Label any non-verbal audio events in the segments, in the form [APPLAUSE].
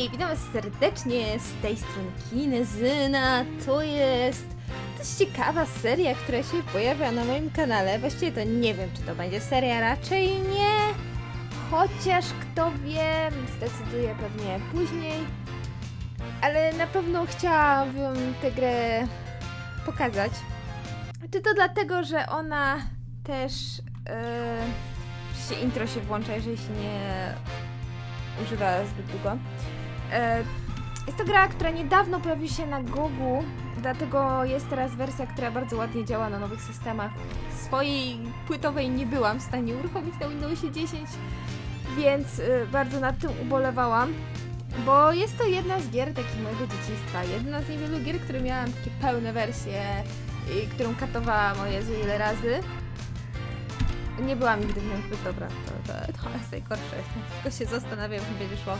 Hej, witam was serdecznie z tej strony Kinezyna. To jest dość ciekawa seria, która się pojawia na moim kanale. Właściwie to nie wiem, czy to będzie seria, raczej nie. Chociaż kto wie, zdecyduję pewnie później. Ale na pewno chciałabym tę grę pokazać. Czy to dlatego, że ona też. Yy, się intro się włącza, jeżeli się nie używa zbyt długo. E, Jest to gra, która niedawno pojawiła się na Gogu, dlatego jest teraz wersja, która bardzo ładnie działa na nowych systemach. Swojej płytowej nie byłam w stanie uruchomić na Windowsie 10, więc e, bardzo nad tym ubolewałam. Bo jest to jedna z gier takich mojego dzieciństwa. Jedna z niewielu gier, które miałam takie pełne wersje, i którą katowałam o Jezu ile razy. Nie byłam nigdy w nią zbyt dobra, to, to, to jest najgorsze. Tylko się zastanawiam, jak będzie szło.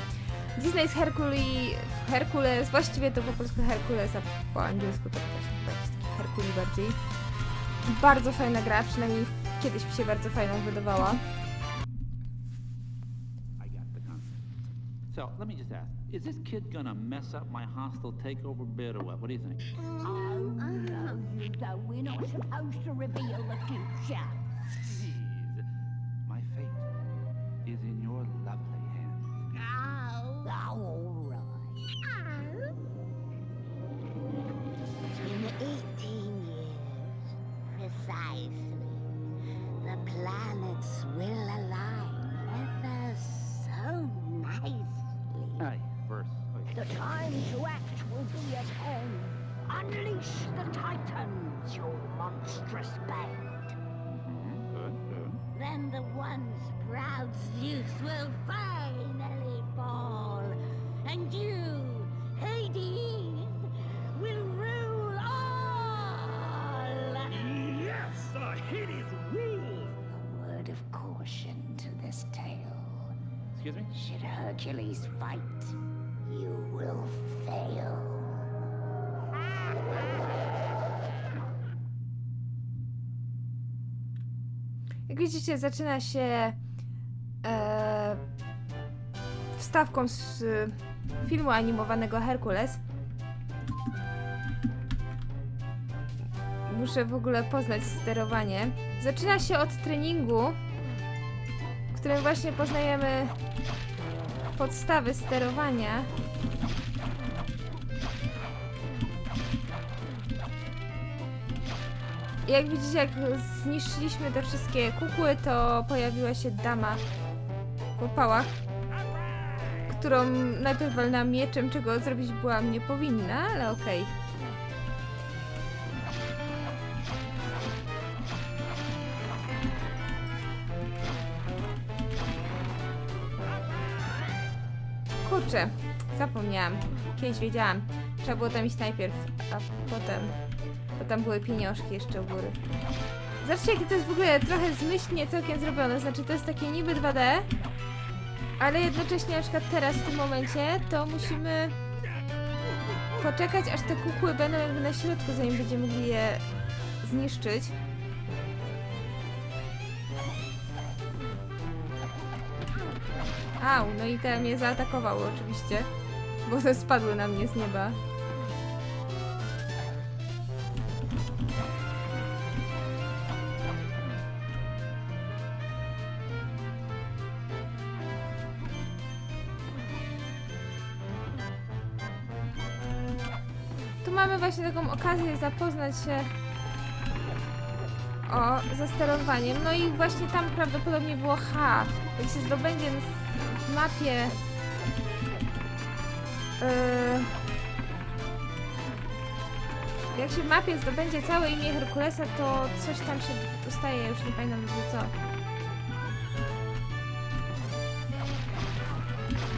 Disney's Herculi, Herkules, właściwie to po polsku Herkules, a po angielsku to też jakiś taki Herkuli bardziej. Bardzo fajna gra, przynajmniej kiedyś mi się bardzo fajną wydawała. So let me just ask: Is this kid gonna mess up my hostile takeover bid or what? What do you think? Oh, no, you don't. We're not supposed to reveal the future. Zeus will finally fall, and you, Hades, will rule all. Yes, the Hades rules! A word of caution to this tale. Excuse me? Should Hercules fight, you will fail. Jak widzicie, zaczyna się z e, filmu animowanego Herkules. Muszę w ogóle poznać sterowanie. Zaczyna się od treningu, w którym właśnie poznajemy podstawy sterowania. Jak widzicie, jak zniszczyliśmy te wszystkie kukły, to pojawiła się dama w opałach, którą najpierw walnęłam mieczem, czego zrobić byłam nie powinna, ale okej. Kurczę, zapomniałam. Kiedyś wiedziałam. Trzeba było tam iść najpierw, a potem bo tam były pieniążki jeszcze u góry. Zobaczcie, jakie to jest w ogóle trochę zmyślnie całkiem zrobione. Znaczy, to jest takie niby 2D, ale jednocześnie na przykład teraz, w tym momencie, to musimy poczekać, aż te kukły będą jakby na środku, zanim będziemy mogli je zniszczyć. Au, no i te mnie zaatakowały oczywiście, bo te spadły na mnie z nieba. Tu mamy właśnie taką okazję zapoznać się o zasterowaniem. No i właśnie tam prawdopodobnie było H. Jak się zdobędzie w- mapie yy, jak się w mapie zdobędzie całe imię Herkulesa, to coś tam się dostaje, już nie pamiętam co.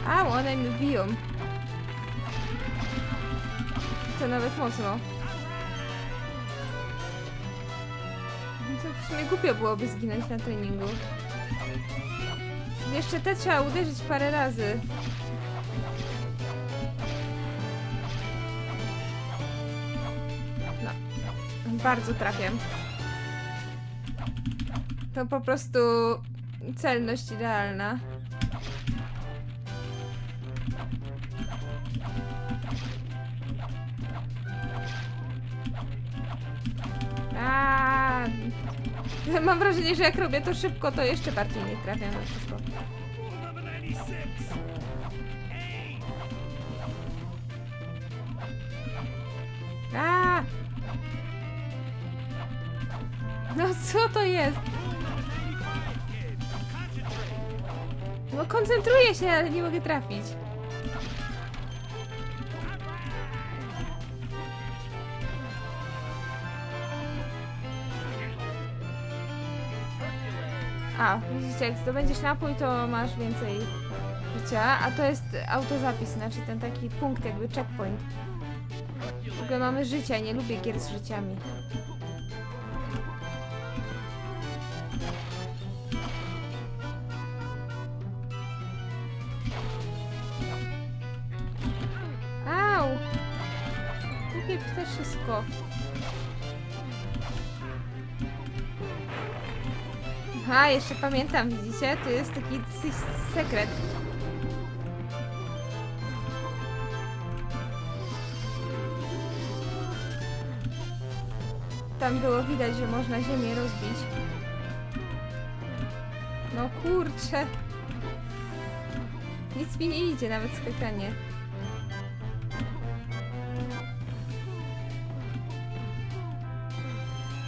A, one mi biją. To nawet mocno. No To w sumie głupio byłoby zginąć na treningu. Jeszcze te trzeba uderzyć parę razy. No. Bardzo trafię. To po prostu celność idealna. [LAUGHS] Mam wrażenie, że jak robię to szybko, to jeszcze bardziej nie trafiam na wszystko. Rule number 96. Aim. A! No co to jest? Rule number 95, kid. Concentrate. No koncentruję się, ale nie mogę trafić. A, widzicie, jak zdobędziesz napój, to masz więcej życia, a to jest autozapis, znaczy ten taki punkt, jakby checkpoint. W ogóle mamy życia, nie lubię gier z życiami. Au! Kupię też Aha, jeszcze pamiętam, widzicie? Tu jest taki sekret. Tam było widać, że można ziemię rozbić. No kurczę. Nic mi nie idzie, nawet skakanie.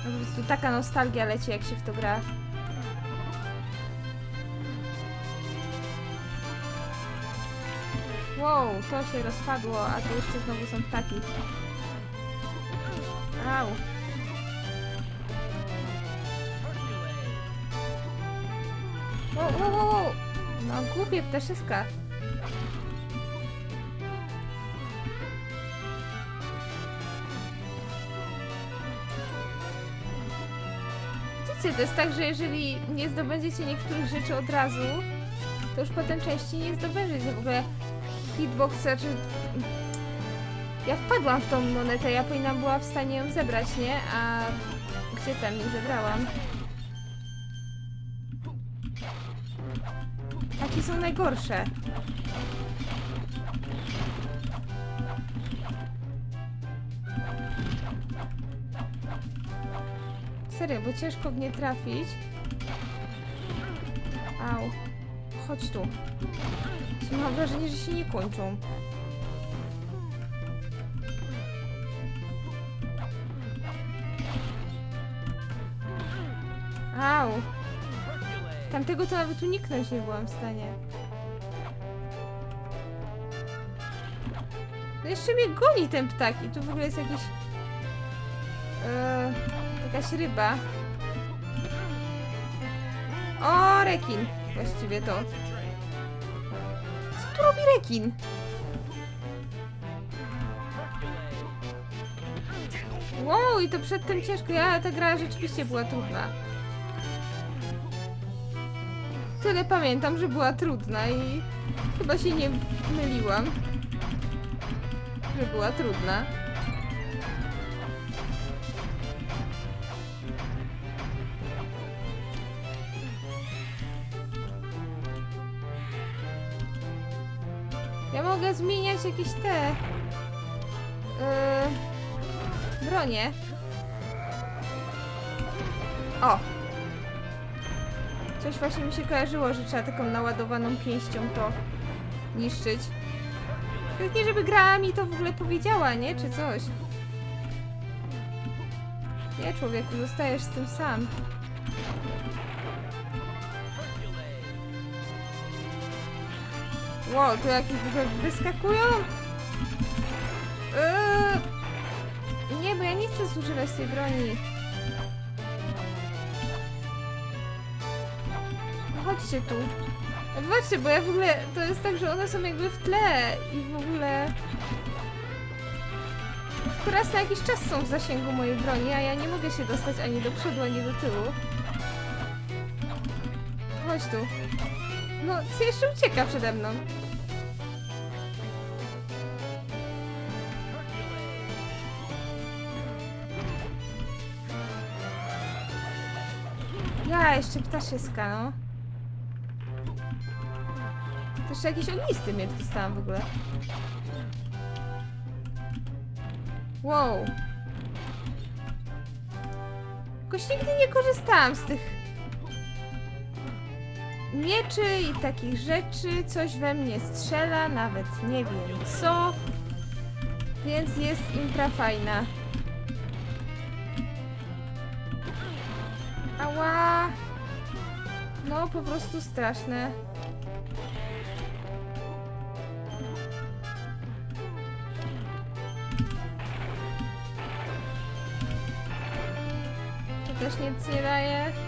No po prostu taka nostalgia leci, jak się w to gra. Wow, to się rozpadło, a tu jeszcze znowu są ptaki. Au. Wow, wow, wow, wow. No głupie ptaszyska. Widzicie, to jest tak, że jeżeli nie zdobędziecie niektórych rzeczy od razu, to już potem częściej nie zdobędziecie. W ogóle hitbox, znaczy... Ja wpadłam w tą monetę, ja powinnam była w stanie ją zebrać, nie? A gdzie tam nie zebrałam? Takie są najgorsze. Serio, bo ciężko w nie trafić. Au. Chodź tu. Mam wrażenie, że się nie kończą. Au. Tamtego to nawet uniknąć nie byłam w stanie. No jeszcze mnie goni ten ptak i tu w ogóle jest jakiś... E, jakaś ryba. O, rekin. Właściwie to. Co tu robi rekin? Wow, i to przedtem ciężko. Ja, ta gra rzeczywiście była trudna. Tyle pamiętam, że była trudna i chyba się nie myliłam, że była trudna. Mogę zmieniać jakieś te yy, bronie. O, Coś właśnie mi się kojarzyło, że trzeba taką naładowaną pięścią to niszczyć. Tak nie, żeby gra mi to w ogóle powiedziała, nie? Czy coś. Nie, człowieku, zostajesz z tym sam. Wow, tu jakieś w ogóle wyskakują? Eee, nie, bo ja nie chcę zużywać tej broni. Chodźcie tu. Zobaczcie, bo ja w ogóle, to jest tak, że one są jakby w tle i w ogóle... Tylko raz na jakiś czas są w zasięgu mojej broni, a ja nie mogę się dostać ani do przodu, ani do tyłu. Chodź tu. No, co jeszcze ucieka przede mną? Ja, jeszcze ptaszyska, no. To jeszcze jakiś ognisty miecz dostałam w ogóle. Wow. Jakoś nigdy nie korzystałam z tych mieczy i takich rzeczy. Coś we mnie strzela, nawet nie wiem co. Więc jest impra fajna. Ała! No, po prostu straszne. To też nic nie daje.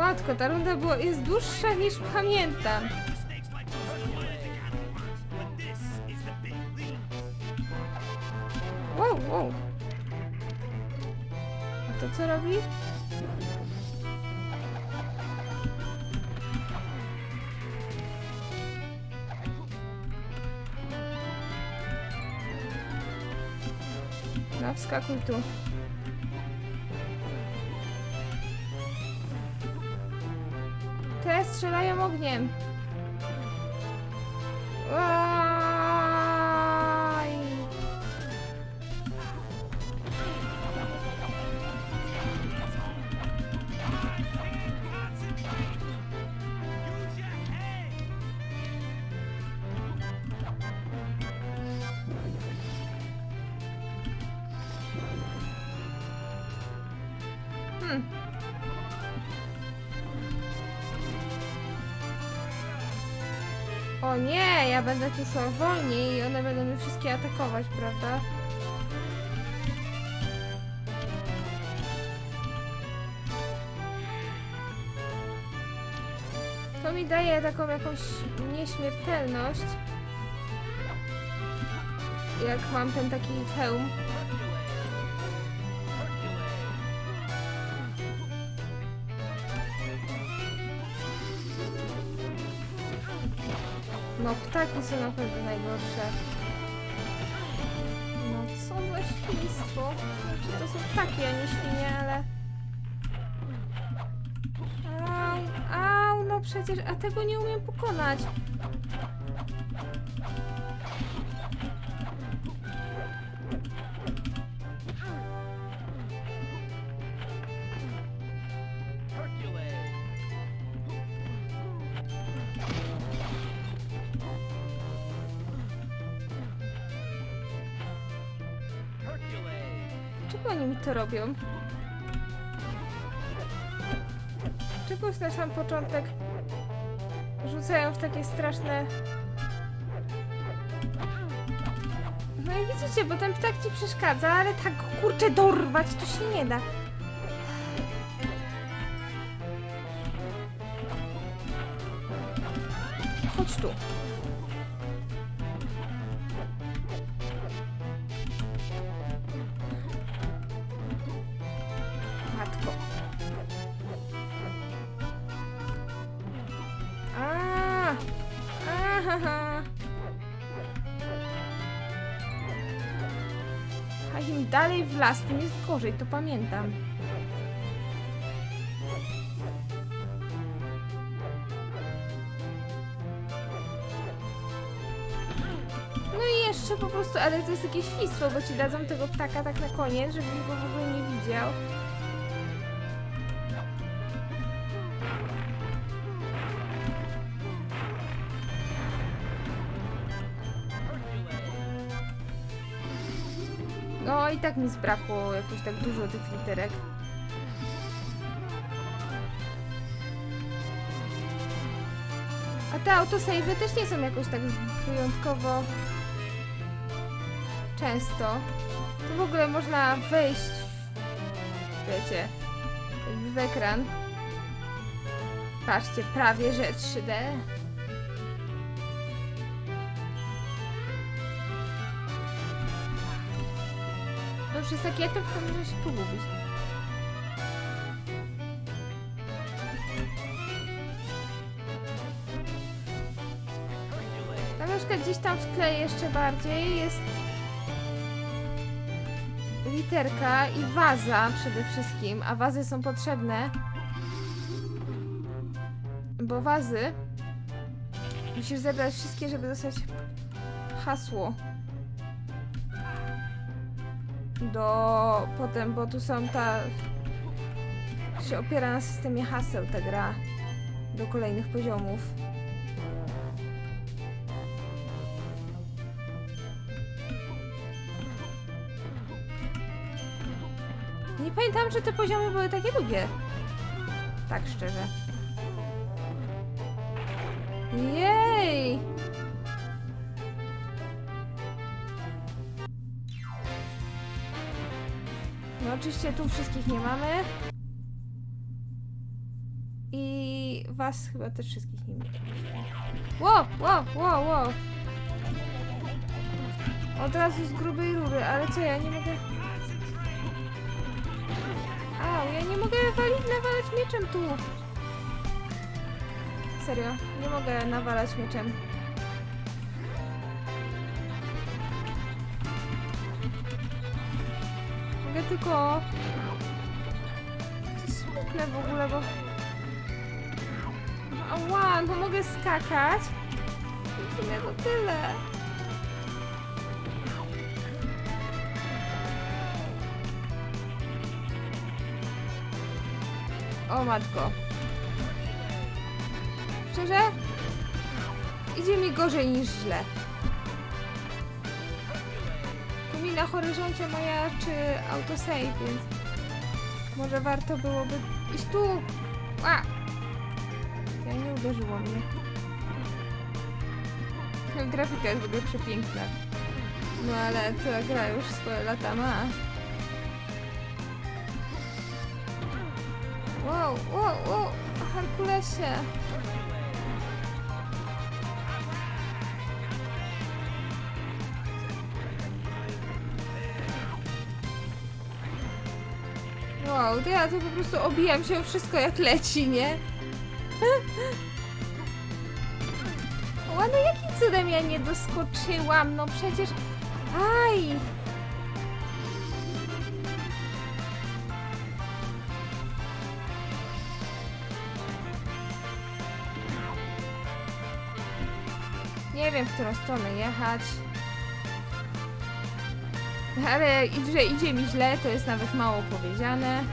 Łatko, ta runda była, jest dłuższa niż pamiętam. Wow, wow. A to co robi? No, wskakuj tu. Te strzelają ogniem. Ja będę tu szła wolniej i one będą mnie wszystkie atakować, prawda? To mi daje taką jakąś nieśmiertelność. Jak mam ten taki hełm. No, ptaki są naprawdę najgorsze. No, co za świństwo. Znaczy, to są ptaki, a nie świnie, ale... Au, au, no przecież, a tego nie umiem pokonać. Robią? Czego już na sam początek rzucają w takie straszne... No i widzicie, bo ten ptak ci przeszkadza, ale tak kurczę dorwać to się nie da. W las, tym jest gorzej, to pamiętam. No i jeszcze po prostu, ale to jest jakieś świństwo, bo ci dadzą tego ptaka tak na koniec, żebyś go w ogóle nie widział. Tak mi zbrakło jakoś tak dużo tych literek. A te autosavey też nie są jakoś tak wyjątkowo często. Tu w ogóle można wejść, wiecie, w ekran. Patrzcie, prawie że 3D. Jest taki etap, to może się pogubić. Na przykład gdzieś tam w tle jeszcze bardziej jest literka i waza przede wszystkim, a wazy są potrzebne, bo wazy musisz zebrać wszystkie, żeby dostać hasło. Do potem, bo tu są ta się opiera na systemie haseł ta gra do kolejnych poziomów. Nie pamiętam, że te poziomy były takie długie. Tak szczerze. Jej! No oczywiście tu wszystkich nie mamy. I was chyba też wszystkich nie mamy. Ło, ło, ło, ło. Od razu z grubej rury, ale co ja nie mogę... Au, ja nie mogę nawalać mieczem tu. Serio, nie mogę nawalać mieczem. Tylko... Smutne w ogóle, bo... Ała, no mogę skakać. W sumie to tyle. O matko. Szczerze? Idzie mi gorzej niż źle. Na horyzoncie moja czy autosave, więc może warto byłoby iść tu. A! Ja nie uderzyło mnie. Grafika jest w ogóle przepiękna. No ale ta gra już swoje lata ma. Wow, wow, wow, Herkulesie. Wow, to ja to po prostu obijam się o wszystko jak leci, nie? [LAUGHS] Ła, no jakim cudem ja nie doskoczyłam? No przecież... Aj! Nie wiem, w którą stronę jechać. Ale że idzie mi źle, to jest nawet mało powiedziane.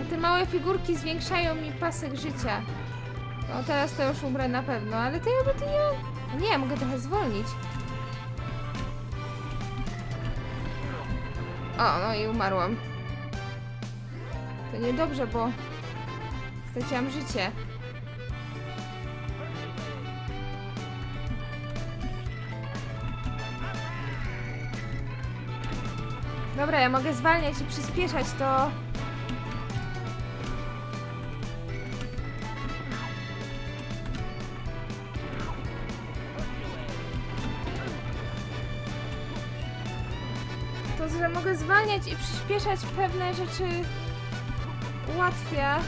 A te małe figurki zwiększają mi pasek życia. No teraz to już umrę na pewno, ale to ja by to nie... Nie, mogę trochę zwolnić. O, no i umarłam. To niedobrze, bo straciłam życie. Dobra, ja mogę zwalniać i przyspieszać to. To, że mogę zwalniać i przyspieszać pewne rzeczy ułatwia.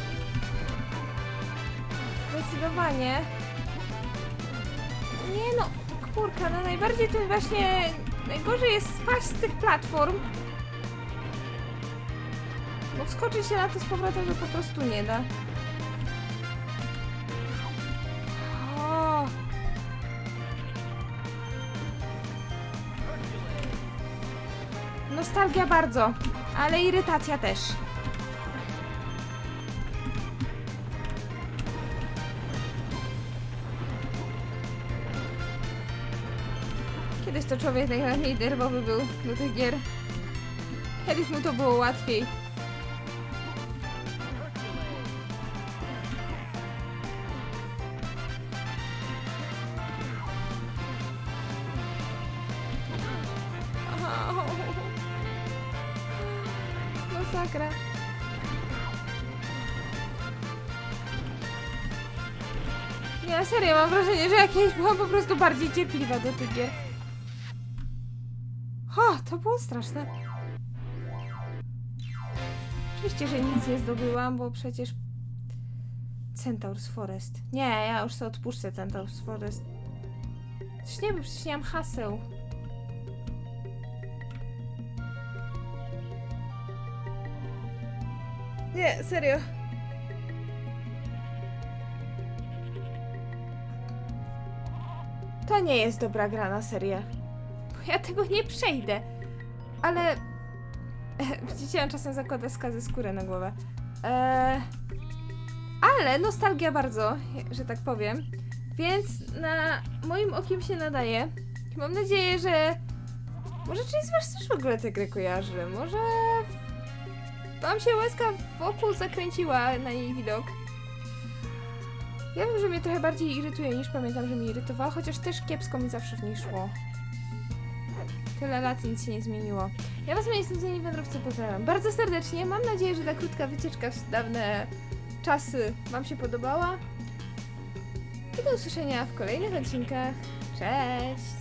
Zdecydowanie. Nie no, kurka, no najbardziej to właśnie... Najgorzej jest spaść z tych platform. Bo wskoczyć się na to z powrotem to po prostu nie da. Nostalgia bardzo, ale irytacja też. Kiedyś to człowiek najmniej nerwowy był do tych gier. Kiedyś mu to było łatwiej. Masakra. Nie, serio, mam wrażenie, że ja kiedyś byłam po prostu bardziej cierpliwa do tych gier. O, to było straszne. Oczywiście, że nic nie zdobyłam, bo przecież... Centaur's Forest. Nie, ja już sobie odpuszczę Centaur's Forest. Przecież nie, bo przecież nie mam haseł. Nie, serio. to nie jest dobra gra na serię. Ja tego nie przejdę. Ale... [LAUGHS] Widzicie, czasem zakłada skazy skórę na głowę. Eee... Ale nostalgia bardzo, że tak powiem. Więc na moim okiem się nadaje. Mam nadzieję, że może część z was też w ogóle tę grę kojarzy. Może wam się łezka wokół zakręciła na jej widok. Ja wiem, że mnie trochę bardziej irytuje niż pamiętam, że mnie irytowała, chociaż też kiepsko mi zawsze w niej szło. Tyle lat nic się nie zmieniło. Ja was, moi sądzeni wędrowcy, pozdrawiam bardzo serdecznie. Mam nadzieję, że ta krótka wycieczka w dawne czasy wam się podobała. I do usłyszenia w kolejnych odcinkach. Cześć!